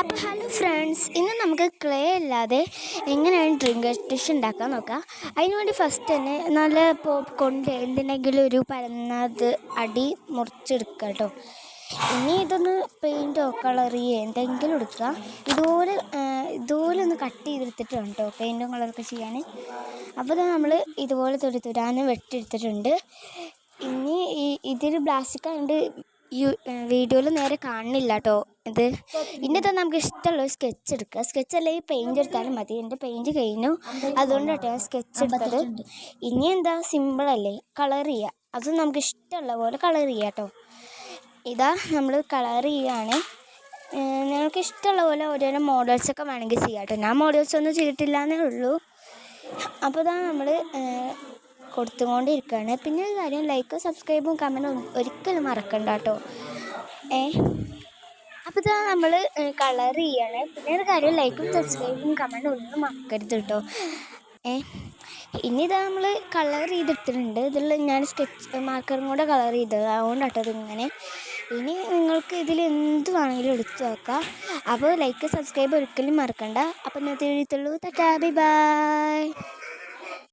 അപ്പോൾ hello friends ഇന്ന് നമുക്ക് ക്ലേ അല്ലാതെ എങ്ങനെയാണ് ഡ്രിങ്ക് ഡിഷ് ഉണ്ടാക്കാൻ നോക്കാം. അതിനുവേണ്ടി ഫസ്റ്റ് തന്നെ നല്ല പോപ്കോണിന്റെ എന്തിനെങ്കിലും ഒരു പരന്നത് അടി മുറിച്ചെടുക്കുക കേട്ടോ ഇനി ഇതൊന്ന് പെയിന്റോ കളറിയോ എന്തെങ്കിലും എടുക്കുക. ഇതുപോലെ ഇതുപോലെ ഒന്ന് കട്ട് ചെയ്തെടുത്തിട്ടുണ്ട് കേട്ടോ പെയിന്റും കളറൊക്കെ ചെയ്യാൻ. അപ്പോൾ നമ്മൾ ഇതുപോലെ തൊടി തുരാന്ന് വെട്ടിയെടുത്തിട്ടുണ്ട്. ഇനി ഈ ഇതിൽ പ്ലാസ്റ്റിക് യു വീഡിയോയിൽ നേരെ കാണുന്നില്ല കേട്ടോ ഇത് ഇനി തന്നെ നമുക്ക് ഇഷ്ടമുള്ള സ്കെച്ച് എടുക്കുക. സ്കെച്ച് അല്ലെങ്കിൽ പെയിന്റ് എടുത്താലും മതി. എന്റെ പെയിന്റ് കഴിഞ്ഞു. അതുകൊണ്ട് കേട്ടോ ഞാൻ സ്കെച്ച് എടുത്തത്. ഇനി എന്താ? സിമ്പിളല്ലേ കളർ ചെയ്യുക. അതും നമുക്ക് ഇഷ്ടമുള്ള പോലെ കളർ ചെയ്യുക കേട്ടോ. ഇതാ നമ്മൾ കളർ ചെയ്യുകയാണ്. നിങ്ങൾക്ക് ഇഷ്ടമുള്ള പോലെ ഓരോരോ മോഡൽസൊക്കെ വേണമെങ്കിൽ ചെയ്യാം കേട്ടോ. ഞാൻ മോഡൽസ് ഒന്നും ചെയ്തിട്ടില്ല എന്നേ ഉള്ളൂ. അപ്പോൾ ഇതാ നമ്മൾ കൊടുത്തുകൊണ്ടിരിക്കുകയാണ്. പിന്നെ ഒരു കാര്യം ലൈക്കും സബ്സ്ക്രൈബും കമന്റും ഒരിക്കലും മറക്കണ്ട കേട്ടോ. ഏ? അപ്പോൾ ഇതാ നമ്മൾ കളർ ചെയ്യാണ്. പിന്നെ ഒരു കാര്യം ലൈക്കും സബ്സ്ക്രൈബും കമന്റും ഒന്നും മറക്കരുത് കേട്ടോ. ഏ? ഇനി ഇതാ നമ്മൾ കളർ ചെയ്തെടുത്തിട്ടുണ്ട്. ഇതിൽ ഞാൻ സ്കെച്ച് മാർക്കറും കൂടെ കളർ ചെയ്തത്. അതുകൊണ്ടാട്ടോ ഇതിങ്ങനെ. ഇനി നിങ്ങൾക്ക് ഇതിൽ എന്ത് വേണമെങ്കിലും എടുത്തു നോക്കാം അപ്പോൾ ലൈക്ക് സബ്സ്ക്രൈബ് ഒരിക്കലും മറക്കണ്ട. അപ്പോൾ ഇന്നത്തെ എഴുത്തുള്ളൂ തട്ടാ ബൈ ബൈ.